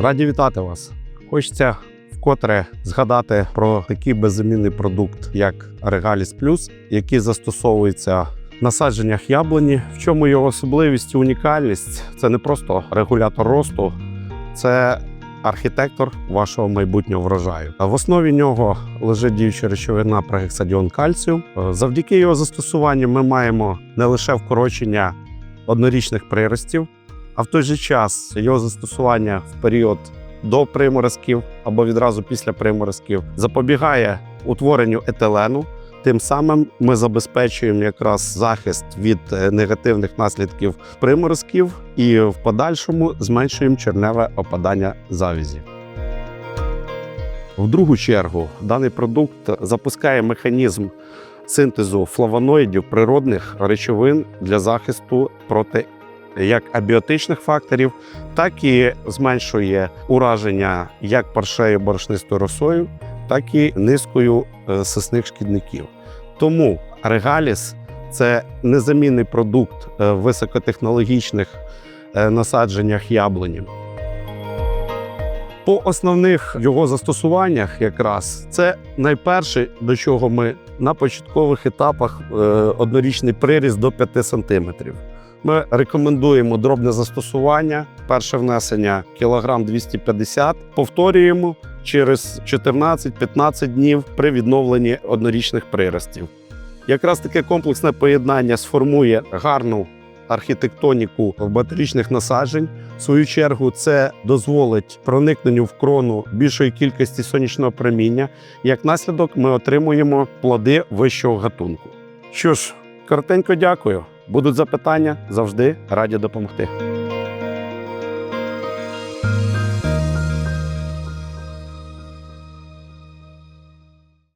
Раді вітати вас. Хочеться вкотре згадати про такий беззамінний продукт, як Регаліс Плюс, який застосовується в насадженнях яблуні. В чому його особливість і унікальність? Це не просто регулятор росту, це архітектор вашого майбутнього врожаю. В основі нього лежить діюча речовина прогексадіон кальцію. Завдяки його застосуванню ми маємо не лише вкорочення однорічних приростів, а в той же час його застосування в період до приморозків або відразу після приморозків запобігає утворенню етилену. Тим самим ми забезпечуємо якраз захист від е, негативних наслідків приморозків і в подальшому зменшуємо черневе опадання завязі. В другу чергу даний продукт запускає механізм синтезу флавоноїдів природних речовин для захисту проти як абіотичних факторів, так і зменшує ураження як паршею борошнистою росою, так і низкою е, сосних шкідників. Тому регаліс це незамінний продукт е, в високотехнологічних е, насадженнях яблуні. По основних його застосуваннях, якраз це найперше, до чого ми на початкових етапах однорічний приріст до 5 см. Ми рекомендуємо дробне застосування. Перше внесення кілограм 250. Повторюємо через 14-15 днів при відновленні однорічних приростів. Якраз таке комплексне поєднання сформує гарну архітектоніку батарічних насаджень. В свою чергу, це дозволить проникненню в крону більшої кількості сонячного проміння. Як наслідок, ми отримуємо плоди вищого гатунку. Що ж, коротенько дякую. Будуть запитання завжди раді допомогти.